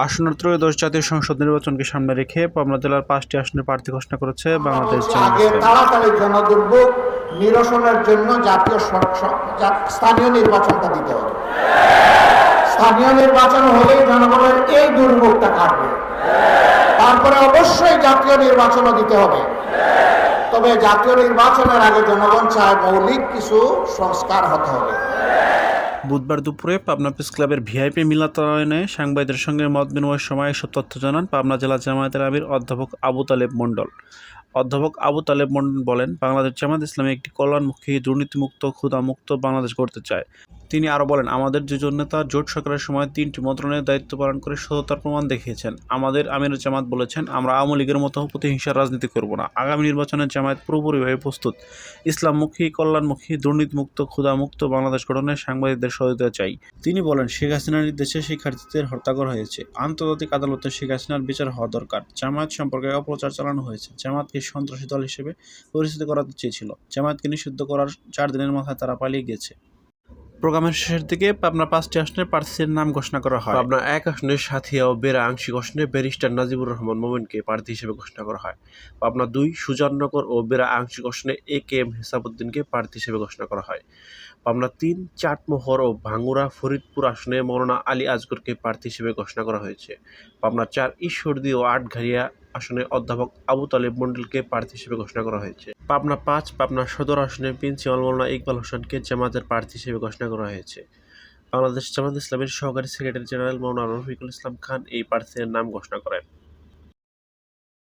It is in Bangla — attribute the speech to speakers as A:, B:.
A: আসন্ন ত্রয়োদশ জাতীয় সংসদ নির্বাচনকে সামনে রেখে পাবনা জেলার পাঁচটি আসনের প্রার্থী ঘোষণা করেছে বাংলাদেশ।
B: তাড়াতাড়ি জনদুর্ভোগ নিরসনের জন্য জাতীয় স্থানীয় নির্বাচনটা দিতে হবে। স্থানীয় নির্বাচন হলেই জনগণের এই দুর্ভোগটা কাটবে। তারপরে অবশ্যই জাতীয় নির্বাচনও দিতে হবে। তবে জাতীয় নির্বাচনের আগে জনগণ চায় মৌলিক কিছু সংস্কার হতে হবে।
A: বুধবার দুপুরে পাবনা প্রেস ক্লাবের ভিআইপি মিলাতায়নে সাংবাদিকদের সঙ্গে মত বিনিময়ের সময় এসব তথ্য জানান পাবনা জেলা জামায়াতের আমির অধ্যাপক আবু তালেব মণ্ডল। অধ্যাপক আবু তালেব মণ্ডল বলেন, বাংলাদেশ জামায়াত ইসলামী একটি কল্যাণমুখী, দুর্নীতিমুক্ত, ক্ষুধামুক্ত বাংলাদেশ গড়তে চায়। তিনি আরও বলেন, আমাদের দুজন নেতা জোট সরকারের সময় তিনটি মন্ত্রণালয়ের দায়িত্ব পালন করে সততার প্রমাণ দেখিয়েছেন। আমাদের আমির জামাত বলেছেন, আমরা আওয়ামী লীগের মতো প্রতিহিংসার রাজনীতি করব না। আগামী নির্বাচনে জামায়াত পুরোপুরিভাবে প্রস্তুত। ইসলামমুখী, কল্যাণমুখী, দুর্নীতিমুক্ত, ক্ষুধামুক্ত বাংলাদেশ গঠনে সাংবাদিকদের সহযোগিতা চাই। তিনি বলেন, শেখ হাসিনার নির্দেশে শিক্ষার্থীদের হত্যা করা হয়েছে। আন্তর্জাতিক আদালতে শেখ হাসিনার বিচার হওয়া দরকার। জামায়াত সম্পর্কে অপপ্রচার চালানো হয়েছে। জামায়াতকে সন্ত্রাসী দল হিসেবে পরিচিত করাতে চেয়েছিল। জামায়াতকে নিষিদ্ধ করার চার দিনের মাথায় তারা পালিয়ে গেছে। প্রোগ্রামের শেষের দিকে পাবনা পাঁচটি আসনের প্রার্থীর নাম ঘোষণা করা হয়। পাবনা এক আসনের সাথিয়া ও বেড়া আংশিক আসনে ব্যারিস্টার নাজিবুর রহমান মোমেনকে প্রার্থী হিসেবে ঘোষণা করা হয়। পাবনা দুই, সুজাননগর ও বেড়া আংশিক আসনে এ কে এম হেসাবুদ্দিনকে প্রার্থী হিসেবে ঘোষণা করা হয়। পাবনা তিন, চাটমোহর ও ভাঙ্গুড়া ফরিদপুর আসনে মৌলানা আলী আজগরকে প্রার্থী হিসেবে ঘোষণা করা হয়েছে। পাবনা চার, ঈশ্বরদী ও আটঘারিয়া আসনে অধ্যাপক আবু তালেব মন্ডলকে প্রার্থী হিসেবে ঘোষণা করা হয়েছে। পাবনা পাঁচ, পাবনা সদর আসনে প্রিন্সিপাল মৌলানা ইকবাল হোসেনকে জামাতের প্রার্থী হিসেবে ঘোষণা করা হয়েছে। বাংলাদেশ জামাত ইসলামের সহকারী সেক্রেটারি জেনারেল মৌলানা রফিকুল ইসলাম খান এই প্রার্থীদের নাম ঘোষণা করেন।